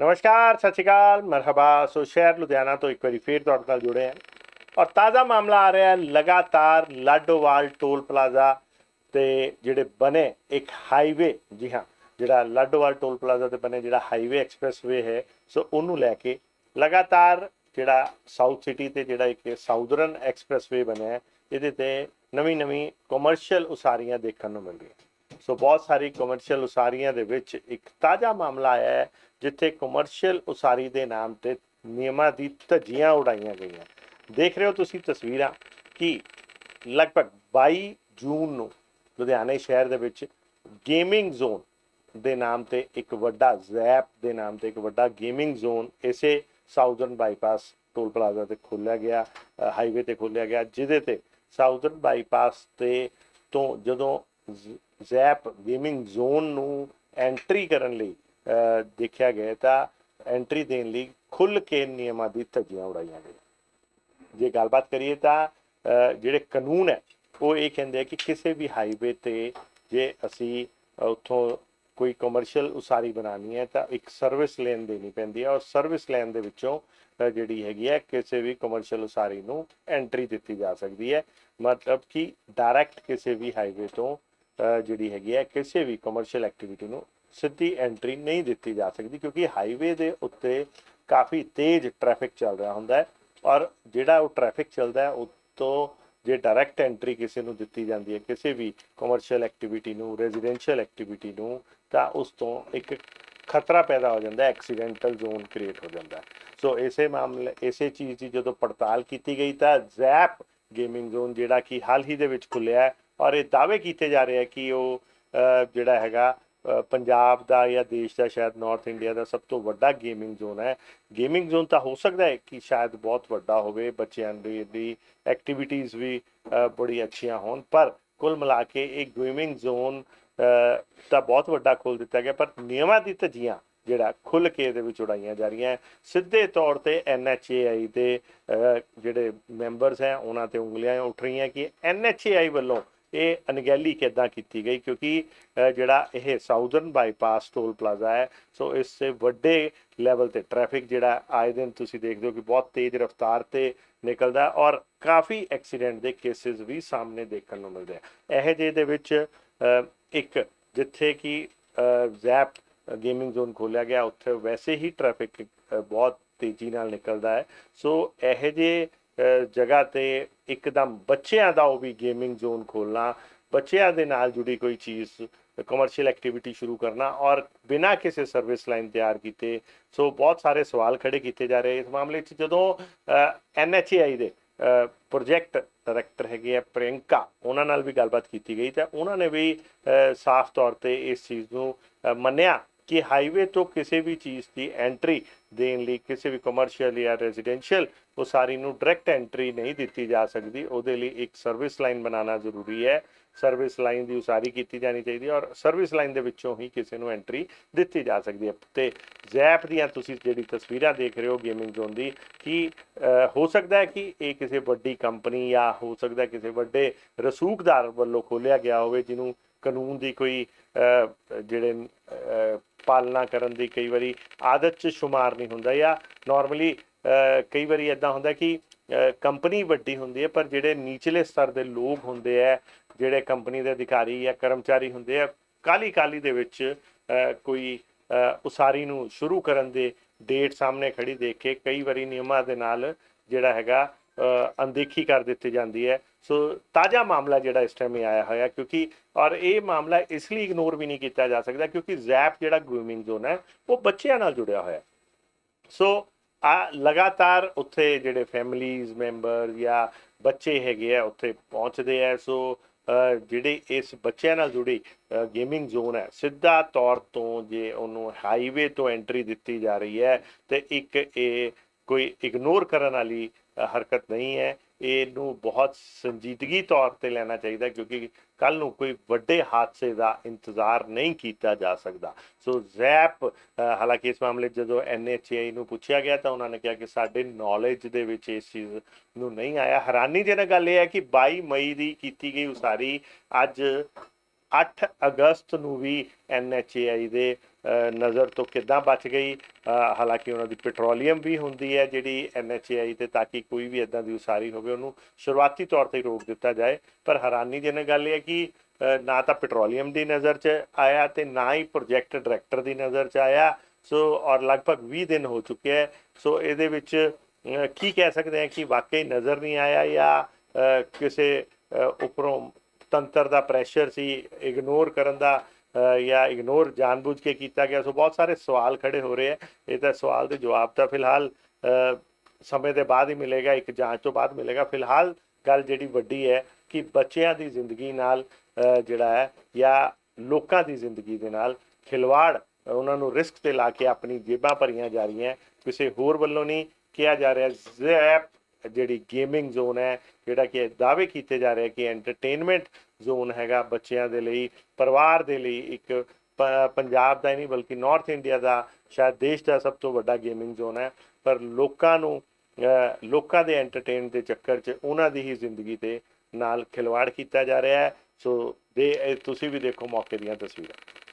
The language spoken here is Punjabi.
ਨਮਸਕਾਰ, ਸਤਿ ਸ਼੍ਰੀ ਅਕਾਲ, ਮਰਹਬਾ, ਸੋ ਸ਼ਹਿਰ ਲੁਧਿਆਣਾ ਤੋਂ ਇੱਕ ਵਾਰੀ ਫੇਰ ਤੁਹਾਡੇ ਨਾਲ ਜੁੜੇ ਹਾਂ। ਔਰ ਤਾਜ਼ਾ ਮਾਮਲਾ ਆ ਰਿਹਾ ਹੈ, ਲਗਾਤਾਰ ਲਾਡੋਵਾਲ ਟੋਲ ਪਲਾਜ਼ਾ ਤੇ ਜਿਹੜੇ ਬਣੇ ਇੱਕ ਹਾਈਵੇ, ਜੀ ਹਾਂ, ਜਿਹੜਾ ਲਾਡੋਵਾਲ ਟੋਲ ਪਲਾਜ਼ਾ ਤੇ ਬਣੇ ਜਿਹੜਾ ਹਾਈਵੇ ਐਕਸਪ੍ਰੈਸਵੇ ਹੈ, ਸੋ ਉਹਨੂੰ ਲੈ ਕੇ ਲਗਾਤਾਰ ਜਿਹੜਾ ਸਾਊਥ ਸਿਟੀ ਤੇ ਜਿਹੜਾ ਇੱਕ ਸਾਊਦਰਨ ਐਕਸਪ੍ਰੈਸਵੇ ਬਣਿਆ ਇਹਦੇ ਤੇ ਨਵੀਂ ਨਵੀਂ ਕਮਰਸ਼ੀਅਲ ਉਸਾਰੀਆਂ ਦੇਖਣ ਨੂੰ ਮਿਲ ਰਹੀਆਂ। ਸੋ ਬਹੁਤ ਸਾਰੀ ਕਮਰਸ਼ੀਅਲ ਉਸਾਰੀਆਂ ਦੇ ਵਿੱਚ ਇੱਕ ਤਾਜ਼ਾ ਮਾਮਲਾ ਆਇਆ ਹੈ, ਜਿੱਥੇ ਕਮਰਸ਼ੀਅਲ ਉਸਾਰੀ ਦੇ ਨਾਮ ਤੇ ਨਿਯਮਾਂ ਦੀ ਧੱਜੀਆਂ ਉਡਾਈਆਂ ਗਈਆਂ। ਦੇਖ ਰਹੇ ਹੋ ਤੁਸੀਂ ਤਸਵੀਰਾਂ ਕਿ ਲਗਭਗ 22 ਜੂਨ ਨੂੰ ਲੁਧਿਆਣੇ ਸ਼ਹਿਰ ਦੇ ਵਿੱਚ ਗੇਮਿੰਗ ਜ਼ੋਨ ਦੇ ਨਾਮ ਤੇ ਇੱਕ ਵੱਡਾ ਜ਼ੈਪ ਦੇ ਨਾਮ ਤੇ ਇੱਕ ਵੱਡਾ ਗੇਮਿੰਗ ਜ਼ੋਨ ਇਸੇ ਸਾਊਦਰਨ ਬਾਈਪਾਸ ਟੋਲ ਪਲਾਜ਼ਾ ਤੇ ਖੋਲ੍ਹਿਆ ਗਿਆ ਹਾਈਵੇ ਤੇ ਖੋਲ੍ਹਿਆ ਗਿਆ, ਜਿਹਦੇ ਤੇ ਸਾਊਦਰਨ ਬਾਈਪਾਸ ਤੇ ਤੋਂ ਜਦੋਂ ਜ਼ੈਪ ਗੇਮਿੰਗ ਜ਼ੋਨ ਨੂੰ ਐਂਟਰੀ ਕਰਨ ਲਈ ਦੇਖਿਆ ਗਿਆ ਤਾਂ ਐਂਟਰੀ ਦੇਣ ਲਈ ਖੁੱਲ ਕੇ ਨਿਯਮਾਂ ਦੀ ਧੱਜੀਆਂ ਉਡਾਈਆਂ ਗਈਆਂ। ਜੇ ਗੱਲਬਾਤ ਕਰੀਏ ਤਾਂ ਜਿਹੜੇ ਕਾਨੂੰਨ ਹੈ, ਉਹ ਇਹ ਕਹਿੰਦੇ ਆ ਕਿ ਕਿਸੇ ਵੀ ਹਾਈਵੇ ਤੇ ਜੇ ਅਸੀਂ ਉੱਥੋਂ ਕੋਈ ਕਮਰਸ਼ੀਅਲ ਉਸਾਰੀ ਬਣਾਉਣੀ ਹੈ, ਤਾਂ ਇੱਕ ਸਰਵਿਸ ਲੇਨ ਦੇਣੀ ਪੈਂਦੀ ਹੈ ਔਰ ਸਰਵਿਸ ਲੇਨ ਦੇ ਵਿੱਚੋਂ ਜਿਹੜੀ ਹੈਗੀ ਹੈ, ਕਿਸੇ ਵੀ ਕਮਰਸ਼ੀਅਲ ਉਸਾਰੀ ਨੂੰ ਐਂਟਰੀ ਦਿੱਤੀ ਜਾ ਸਕਦੀ ਹੈ। ਮਤਲਬ ਕਿ ਡਾਇਰੈਕਟ ਕਿਸੇ ਵੀ ਹਾਈਵੇ ਤੋਂ ਜਿਹੜੀ ਹੈਗੀ ਹੈ, ਕਿਸੇ ਵੀ ਕਮਰਸ਼ੀਅਲ ਐਕਟੀਵਿਟੀ ਨੂੰ ਸਿੱਧੀ ਐਂਟਰੀ ਨਹੀਂ ਦਿੱਤੀ ਜਾ ਸਕਦੀ ਕਿਉਂਕਿ ਹਾਈਵੇ ਦੇ ਉੱਤੇ ਕਾਫੀ ਤੇਜ਼ ਟ੍ਰੈਫਿਕ ਚੱਲ ਰਿਹਾ ਹੁੰਦਾ ਹੈ ਔਰ ਜਿਹੜਾ ਉਹ ਟ੍ਰੈਫਿਕ ਚੱਲਦਾ ਹੈ ਉਹ ਤੋਂ ਜੇ ਡਾਇਰੈਕਟ ਐਂਟਰੀ ਕਿਸੇ ਨੂੰ ਦਿੱਤੀ ਜਾਂਦੀ ਹੈ, ਕਿਸੇ ਵੀ ਕਮਰਸ਼ੀਅਲ ਐਕਟੀਵਿਟੀ ਨੂੰ ਰੈਜ਼ੀਡੈਂਸ਼ੀਅਲ ਐਕਟੀਵਿਟੀ ਨੂੰ, ਤਾਂ ਉਸ ਤੋਂ ਇੱਕ ਖਤਰਾ ਪੈਦਾ ਹੋ ਜਾਂਦਾ ਐਕਸੀਡੈਂਟਲ ਜ਼ੋਨ ਕ੍ਰੀਏਟ ਹੋ ਜਾਂਦਾ ਸੋ ਇਸੇ ਮਾਮਲੇ, ਇਸੇ ਚੀਜ਼ ਦੀ ਜਦੋਂ ਪੜਤਾਲ ਕੀਤੀ ਗਈ ਤਾਂ ਜ਼ੈਪ ਗੇਮਿੰਗ ਜ਼ੋਨ ਜਿਹੜਾ ਕਿ ਹਾਲ ਹੀ ਦੇ ਵਿੱਚ ਖੁੱਲਿਆ ਔਰ ਇਹ ਦਾਅਵੇ ਕੀਤੇ ਜਾ ਰਹੇ ਆ ਕਿ ਉਹ ਜਿਹੜਾ ਹੈਗਾ ਪੰਜਾਬ ਦਾ ਜਾਂ ਦੇਸ਼ ਦਾ ਸ਼ਾਇਦ ਨਾਰਥ ਇੰਡੀਆ ਦਾ ਸਭ ਤੋਂ ਵੱਡਾ ਗੇਮਿੰਗ ਜ਼ੋਨ ਹੈ। ਗੇਮਿੰਗ ਜ਼ੋਨ ਤਾਂ ਹੋ ਸਕਦਾ ਹੈ ਕਿ ਸ਼ਾਇਦ ਬਹੁਤ ਵੱਡਾ ਹੋਵੇ, ਬੱਚਿਆਂ ਦੀ ਦੀ ਐਕਟੀਵਿਟੀਜ਼ ਵੀ ਬੜੀ ਅੱਛੀਆਂ ਹੋਣ, ਪਰ ਕੁੱਲ ਮਿਲਾ ਕੇ ਇਹ ਗੇਮਿੰਗ ਜ਼ੋਨ ਤਾਂ ਬਹੁਤ ਵੱਡਾ ਖੋਲ ਦਿੱਤਾ ਗਿਆ, ਪਰ ਨਿਯਮਾਂ ਦੀ ਧੱਜੀਆਂ ਜਿਹੜਾ ਖੁੱਲ ਕੇ ਇਹਦੇ ਵਿੱਚ ਉਡਾਈਆਂ ਜਾ ਰਹੀਆਂ ਸਿੱਧੇ ਤੌਰ ਤੇ ਐਨਐਚਏਆਈ ਦੇ ਜਿਹੜੇ ਮੈਂਬਰਸ ਹੈ, ਉਹਨਾਂ ਤੇ ਉਂਗਲੀਆਂ ਉੱਠ ਰਹੀਆਂ ਕਿ ਐਨਐਚਏਆਈ ਵੱਲੋਂ ਇਹ ਅਣਗਹਿਲੀ ਕਿੱਦਾਂ ਕੀਤੀ ਗਈ? ਕਿਉਂਕਿ ਜਿਹੜਾ ਇਹ ਸਾਊਦਰਨ ਬਾਈਪਾਸ ਟੋਲ ਪਲਾਜ਼ਾ ਹੈ, ਸੋ ਇਸ ਸੇ ਵੱਡੇ ਲੈਵਲ ਤੇ ਟ੍ਰੈਫਿਕ ਜਿਹੜਾ, ਆਏ ਦਿਨ ਤੁਸੀਂ ਦੇਖਦੇ ਹੋ ਕਿ ਬਹੁਤ ਤੇਜ਼ ਰਫ਼ਤਾਰ ਤੇ ਨਿਕਲਦਾ ਔਰ ਕਾਫੀ ਐਕਸੀਡੈਂਟ ਦੇ ਕੇਸਿਸ ਵੀ ਸਾਹਮਣੇ ਦੇਖਣ ਨੂੰ ਮਿਲਦੇ ਆ। ਇਹ ਜਿਹੇ ਦੇ ਵਿੱਚ ਇੱਕ ਜਿੱਥੇ ਕਿ ਜ਼ੈਪ ਗੇਮਿੰਗ ਜ਼ੋਨ ਖੋਲਿਆ ਗਿਆ, ਉੱਥੇ ਵੈਸੇ ਹੀ ਟ੍ਰੈਫਿਕ ਬਹੁਤ ਤੇਜ਼ੀ ਨਾਲ ਨਿਕਲਦਾ ਹੈ। ਸੋ ਇਹ ਜੇ ਜਗ੍ਹਾ ਤੇ ਇੱਕਦਮ ਬੱਚਿਆਂ ਦਾ ਉਹ ਵੀ ਗੇਮਿੰਗ ਜ਼ੋਨ ਖੋਲਣਾ ਬੱਚਿਆਂ ਦੇ ਨਾਲ ਜੁੜੀ ਕੋਈ ਚੀਜ਼ ਕਮਰਸ਼ੀਅਲ ਐਕਟੀਵਿਟੀ ਸ਼ੁਰੂ ਕਰਨਾ ਔਰ ਬਿਨਾਂ ਕਿਸੇ ਸਰਵਿਸ ਲਾਈਨ ਤਿਆਰ ਕੀਤੇ, ਸੋ ਬਹੁਤ ਸਾਰੇ ਸਵਾਲ ਖੜੇ ਕੀਤੇ ਜਾ ਰਹੇ। ਇਸ ਮਾਮਲੇ 'ਚ ਜਦੋਂ ਐਨਐਚਏਆਈ ਦੇ ਪ੍ਰੋਜੈਕਟ ਡਾਇਰੈਕਟਰ ਹੈਗੇ ਆ ਪ੍ਰਿਯੰਕਾ, ਉਹਨਾਂ ਨਾਲ ਵੀ ਗੱਲਬਾਤ ਕੀਤੀ ਗਈ ਤਾਂ ਉਹਨਾਂ ਨੇ ਵੀ ਸਾਫ਼ ਤੌਰ ਤੇ ਇਸ ਚੀਜ਼ ਨੂੰ ਮੰਨਿਆ ਕਿ ਹਾਈਵੇ ਤੋਂ ਕਿਸੇ ਵੀ ਚੀਜ਼ ਦੀ ਐਂਟਰੀ ਦੇਣ ਲਈ, ਕਿਸੇ ਵੀ ਕਮਰਸ਼ੀਅਲ ਜਾਂ ਰੈਜ਼ੀਡੈਂਸ਼ੀਅਲ ਉਸਾਰੀ ਨੂੰ ਡਾਇਰੈਕਟ ਐਂਟਰੀ ਨਹੀਂ ਦਿੱਤੀ ਜਾ ਸਕਦੀ। ਉਹਦੇ ਲਈ ਇੱਕ ਸਰਵਿਸ ਲਾਈਨ ਬਣਾਉਣਾ ਜ਼ਰੂਰੀ ਹੈ। ਸਰਵਿਸ ਲਾਈਨ ਦੀ ਉਸਾਰੀ ਕੀਤੀ ਜਾਣੀ ਚਾਹੀਦੀ ਹੈ ਔਰ ਸਰਵਿਸ ਲਾਈਨ ਦੇ ਵਿੱਚੋਂ ਹੀ ਕਿਸੇ ਨੂੰ ਐਂਟਰੀ ਦਿੱਤੀ ਜਾ ਸਕਦੀ ਹੈ। ਤੇ ਜ਼ੈਪ ਦੀਆਂ ਤੁਸੀਂ ਜਿਹੜੀ ਤਸਵੀਰਾਂ ਦੇਖ ਰਹੇ ਹੋ ਗੇਮਿੰਗ ਜ਼ੋਨ ਦੀ, ਕਿ ਹੋ ਸਕਦਾ ਹੈ ਕਿ ਇਹ ਕਿਸੇ ਵੱਡੀ ਕੰਪਨੀ ਜਾਂ ਹੋ ਸਕਦਾ ਕਿਸੇ ਵੱਡੇ ਰਸੂਖਦਾਰ ਵੱਲੋਂ ਖੋਲਿਆ ਗਿਆ ਹੋਵੇ, ਜਿਹਨੂੰ ਕਾਨੂੰਨ ਦੀ ਕੋਈ ਜਿਹੜੇ ਪਾਲਣਾ ਕਰਨ ਦੀ ਕਈ ਵਾਰੀ ਆਦਤ ਚ ਸ਼ੁਮਾਰ ਨਹੀਂ ਹੁੰਦਾ ਜਾਂ ਨਾਰਮਲੀ ਕਈ ਵਾਰੀ ਇਦਾਂ ਹੁੰਦਾ ਕਿ ਕੰਪਨੀ ਵੱਡੀ ਹੁੰਦੀ ਹੈ, ਪਰ ਜਿਹੜੇ ਨੀਚਲੇ ਸਤਰ ਦੇ ਲੋਕ ਹੁੰਦੇ ਆ, ਜਿਹੜੇ ਕੰਪਨੀ ਦੇ ਅਧਿਕਾਰੀ ਜਾਂ ਕਰਮਚਾਰੀ ਹੁੰਦੇ ਆ ਕਾਲੀ ਕਾਲੀ ਦੇ ਵਿੱਚ ਕੋਈ ਉਸਾਰੀ ਨੂੰ ਸ਼ੁਰੂ ਕਰਨ ਦੇ ਡੇਟ ਸਾਹਮਣੇ ਖੜੀ ਦੇਖ ਕੇ ਕਈ ਵਾਰੀ ਨਿਯਮਾਂ ਦੇ ਨਾਲ ਜਿਹੜਾ ਹੈਗਾ ਅਣਦੇਖੀ ਕਰ ਦਿੱਤੀ ਜਾਂਦੀ ਹੈ। ਸੋ ਤਾਜ਼ਾ ਮਾਮਲਾ ਜਿਹੜਾ ਇਸ ਟਾਈਮ ਆਇਆ ਹੋਇਆ, ਕਿਉਂਕਿ ਔਰ ਇਹ ਮਾਮਲਾ ਇਸ ਲਈ ਇਗਨੋਰ ਵੀ ਨਹੀਂ ਕੀਤਾ ਜਾ ਸਕਦਾ, ਕਿਉਂਕਿ ਜ਼ੈਪ ਜਿਹੜਾ ਗਰੂਮਿੰਗ ਜ਼ੋਨ ਹੈ, ਉਹ ਬੱਚਿਆਂ ਨਾਲ ਜੁੜਿਆ ਹੋਇਆ ਸੋ ਆ ਲਗਾਤਾਰ ਉੱਥੇ ਜਿਹੜੇ ਫੈਮਲੀਜ਼ ਮੈਂਬਰ ਜਾਂ ਬੱਚੇ ਹੈਗੇ ਆ, ਉੱਥੇ ਪਹੁੰਚਦੇ ਆ। ਸੋ ਜਿਹੜੇ ਇਸ ਬੱਚਿਆਂ ਨਾਲ ਜੁੜੀ ਗੇਮਿੰਗ ਜ਼ੋਨ ਹੈ, ਸਿੱਧਾ ਤੌਰ ਤੋਂ ਜੇ ਉਹਨੂੰ ਹਾਈਵੇ ਤੋਂ ਐਂਟਰੀ ਦਿੱਤੀ ਜਾ ਰਹੀ ਹੈ, ਤੇ ਇੱਕ ਇਹ ਕੋਈ ਇਗਨੋਰ ਕਰਨ ਵਾਲੀ ਹਰਕਤ ਨਹੀਂ ਹੈ। ਇਹਨੂੰ ਬਹੁਤ ਸੰਜੀਦਗੀ ਤੌਰ ਤੇ ਲੈਣਾ ਚਾਹੀਦਾ ਕਿਉਂਕਿ ਕੱਲ ਨੂੰ ਕੋਈ ਵੱਡੇ ਹਾਦਸੇ ਦਾ ਇੰਤਜ਼ਾਰ ਨਹੀਂ ਕੀਤਾ ਜਾ ਸਕਦਾ। ਸੋ ਜ਼ੈਪ ਹਾਲਾਂਕਿ ਇਸ ਮਾਮਲੇ 'ਚ ਜਦੋਂ ਐਨਐਚਏਆਈ ਨੂੰ ਪੁੱਛਿਆ ਗਿਆ ਤਾਂ ਉਹਨਾਂ ਨੇ ਕਿਹਾ ਕਿ ਸਾਡੇ ਨੌਲੇਜ ਦੇ ਵਿੱਚ ਇਸ ਚੀਜ਼ ਨੂੰ ਨਹੀਂ ਆਇਆ। ਹੈਰਾਨੀਜਨਕ ਗੱਲ ਇਹ ਹੈ ਕਿ 22 ਮਈ ਦੀ ਕੀਤੀ ਗਈ ਉਸਾਰੀ ਅੱਜ 8 ਅਗਸਤ ਨੂੰ ਵੀ ਐਨਐਚਏਆਈ ਦੇ ਨਜ਼ਰ ਤੋਂ ਕਿੱਦਾਂ ਬਚ ਗਈ? ਹਾਲਾਂਕਿ ਉਹਨਾਂ ਦੀ ਪੈਟਰੋਲੀਅਮ ਵੀ ਹੁੰਦੀ ਹੈ ਜਿਹੜੀ ਐਨਐਚਏਆਈ ਤੇ ਤਾਂ ਕਿ ਕੋਈ ਵੀ ਇਦਾਂ ਦੀ ਉਸਾਰੀ ਹੋਵੇ ਉਹਨੂੰ ਸ਼ੁਰੂਆਤੀ ਤੌਰ ਤੇ ਰੋਕ ਦਿੱਤਾ ਜਾਏ। ਪਰ ਹੈਰਾਨੀਜਨਕ ਗੱਲ ਇਹ ਹੈ ਕਿ ਨਾ ਤਾਂ ਪੈਟਰੋਲੀਅਮ ਦੀ ਨਜ਼ਰ 'ਚ ਆਇਆ ਤੇ ਨਾ ਹੀ ਪ੍ਰੋਜੈਕਟ ਡਾਇਰੈਕਟਰ ਦੀ ਨਜ਼ਰ 'ਚ ਆਇਆ। ਸੋ ਔਰ ਲਗਭਗ 20 ਦਿਨ ਹੋ ਚੁੱਕੇ ਹੈ। ਸੋ ਇਹਦੇ ਵਿੱਚ ਕੀ ਕਹਿ ਸਕਦੇ ਹਾਂ ਕਿ ਵਾਕਈ ਨਜ਼ਰ ਨਹੀਂ ਆਇਆ ਜਾਂ ਕਿਸੇ ਅ, ਉੱਪਰੋਂ ਤੰਤਰ ਦਾ ਪ੍ਰੈਸ਼ਰ ਸੀ ਇਗਨੋਰ ਕਰਨ ਦਾ ਜਾਂ ਇਗਨੋਰ ਜਾਣਬੁੱਝ ਕੇ ਕੀਤਾ ਗਿਆ। ਸੋ ਬਹੁਤ ਸਾਰੇ ਸਵਾਲ ਖੜੇ ਹੋ ਰਹੇ ਹੈ ਇਹ ਤਾਂ ਸਵਾਲ ਦੇ ਜਵਾਬ ਤਾਂ ਫਿਲਹਾਲ ਸਮੇਂ ਦੇ ਬਾਅਦ ਹੀ ਮਿਲੇਗਾ, ਇੱਕ ਜਾਂਚ ਤੋਂ ਬਾਅਦ ਮਿਲੇਗਾ। ਫਿਲਹਾਲ ਗੱਲ ਜਿਹੜੀ ਵੱਡੀ ਹੈ ਕਿ ਬੱਚਿਆਂ ਦੀ ਜ਼ਿੰਦਗੀ ਨਾਲ ਜਿਹੜਾ ਹੈ, ਜਾਂ ਲੋਕਾਂ ਦੀ ਜ਼ਿੰਦਗੀ ਦੇ ਨਾਲ ਖਿਲਵਾੜ, ਉਹਨਾਂ ਨੂੰ ਰਿਸਕ ਤੇ ਲਾ ਕੇ ਆਪਣੀ ਜੇਬਾਂ ਭਰੀਆਂ ਜਾ ਰਹੀਆਂ। ਕਿਸੇ ਹੋਰ ਵੱਲੋਂ ਨਹੀਂ ਕਿਹਾ ਜਾ ਰਿਹਾ। ਜ਼ੈਪ ਜਿਹੜੀ ਗੇਮਿੰਗ ਜ਼ੋਨ ਹੈ, ਜਿਹੜਾ ਕਿ ਦਾਅਵੇ ਕੀਤੇ ਜਾ ਰਹੇ ਕਿ ਐਂਟਰਟੇਨਮੈਂਟ ਜ਼ੋਨ ਹੈਗਾ ਬੱਚਿਆਂ ਦੇ ਲਈ, ਪਰਿਵਾਰ ਦੇ ਲਈ ਇੱਕ ਪੰਜਾਬ ਦਾ ਹੀ ਨਹੀਂ ਬਲਕਿ ਨਾਰਥ ਇੰਡੀਆ ਦਾ, ਸ਼ਾਇਦ ਦੇਸ਼ ਦਾ ਸਭ ਤੋਂ ਵੱਡਾ ਗੇਮਿੰਗ ਜ਼ੋਨ ਹੈ। ਪਰ ਲੋਕਾਂ ਨੂੰ ਲੋਕਾਂ ਦੇ ਐਂਟਰਟੇਨ ਦੇ ਚੱਕਰ 'ਚ ਉਹਨਾਂ ਦੀ ਹੀ ਜ਼ਿੰਦਗੀ ਦੇ ਨਾਲ ਖਿਲਵਾੜ ਕੀਤਾ ਜਾ ਰਿਹਾ ਹੈ। ਸੋ ਦੇ, ਇਹ ਤੁਸੀਂ ਵੀ ਦੇਖੋ ਮੌਕੇ ਦੀਆਂ ਤਸਵੀਰਾਂ।